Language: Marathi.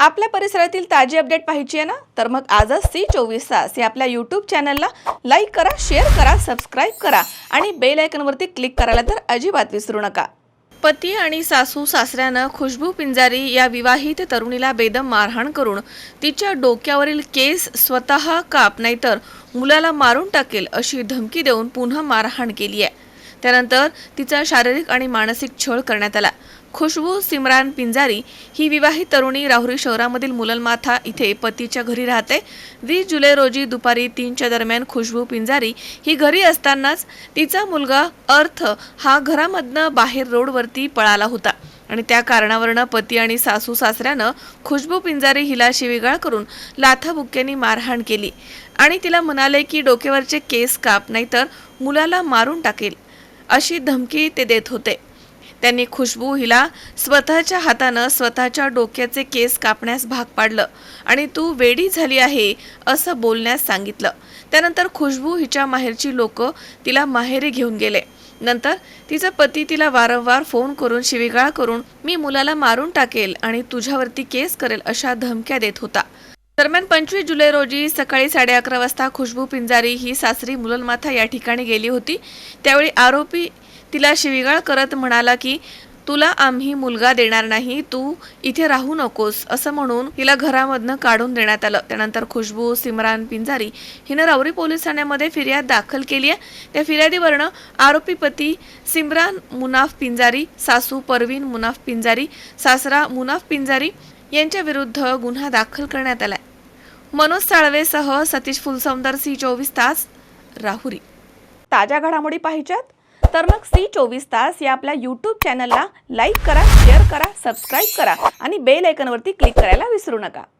आपल्या परिसरातील ताजी अपडेट पाहिजे आहे ना? तर मग आजच सी चोवीस तास या आपल्या यूट्यूब चॅनलला लाईक करा शेअर करा सबस्क्राईब करा आणि बेल आयकनवरती क्लिक करायला तर अजिबात विसरू नका. पती आणि सासू सासऱ्यानं खुशबू पिंजारी या विवाहित तरुणीला बेदम मारहाण करून तिच्या डोक्यावरील केस स्वतः काप नाहीतर मुलाला मारून टाकेल अशी धमकी देऊन पुन्हा मारहाण केली आहे. त्यानंतर तिचा शारीरिक आणि मानसिक छळ करण्यात आला. खुशबू सिमरान पिंजारी ही विवाहित तरुणी राहुरी शहरामधील मुलनमाथा इथे पतीच्या घरी राहते. वीस जुलै रोजी दुपारी तीनच्या दरम्यान खुशबू पिंजारी ही घरी असतानाच तिचा मुलगा अर्थ हा घरामधनं बाहेर रोडवरती पळाला होता आणि त्या कारणावरनं पती आणि सासू सासऱ्यानं खुशबू पिंजारी हिला शिवीगाळ करून लाथाबुक्क्यांनी मारहाण केली आणि तिला म्हणाले की डोक्यावरचे केस काप नाहीतर मुलाला मारून टाकेल. अशी धमकी ते देत होते. त्यांनी खुशबू हिला स्वतःच्या हातानं स्वतःच्या डोक्याचे केस कापण्यास भाग पाडलं आणि तू वेडी झाली आहे असं बोलण्यास सांगितलं. त्यानंतर खुशबू हिच्या माहेरची लोक तिला माहेरी घेऊन गेले. नंतर तिचा पती तिला वारंवार फोन करून शिवीगाळ करून मी मुलाला मारून टाकेल आणि तुझ्यावरती केस करेल अशा धमक्या देत होता. दरम्यान पंचवीस जुलै रोजी सकाळी साडे अकरा वाजता खुशबू पिंजारी ही सासरी मुलनमाथा या ठिकाणी गेली होती. त्यावेळी आरोपी तिला शिवीगाळ करत म्हणाला की तुला आम्ही मुलगा देणार नाही तू इथे राहू नकोस असं म्हणून हिला घरामधनं काढून देण्यात आलं. त्यानंतर खुशबू सिमरान पिंजारी हिनं रावरी पोलीस ठाण्यामध्ये फिर्याद दाखल केली आहे. त्या फिर्यादीवरनं आरोपी पती सिमरान मुनाफ पिंजारी सासू परवीन मुनाफ पिंजारी सासरा मुनाफ पिंजारी यांच्या विरुद्ध गुन्हा दाखल करण्यात आलाय. मनोज साळवेसह सतीश फुलसौंदर सी चोवीस तास राहुरी. ताज्या घडामोडी पाहिजेत? तर मग सी चोवीस तास या आपल्या यूट्यूब चॅनलला लाईक करा शेअर करा सबस्क्राईब करा आणि बेल आयकनवरती क्लिक करायला विसरू नका.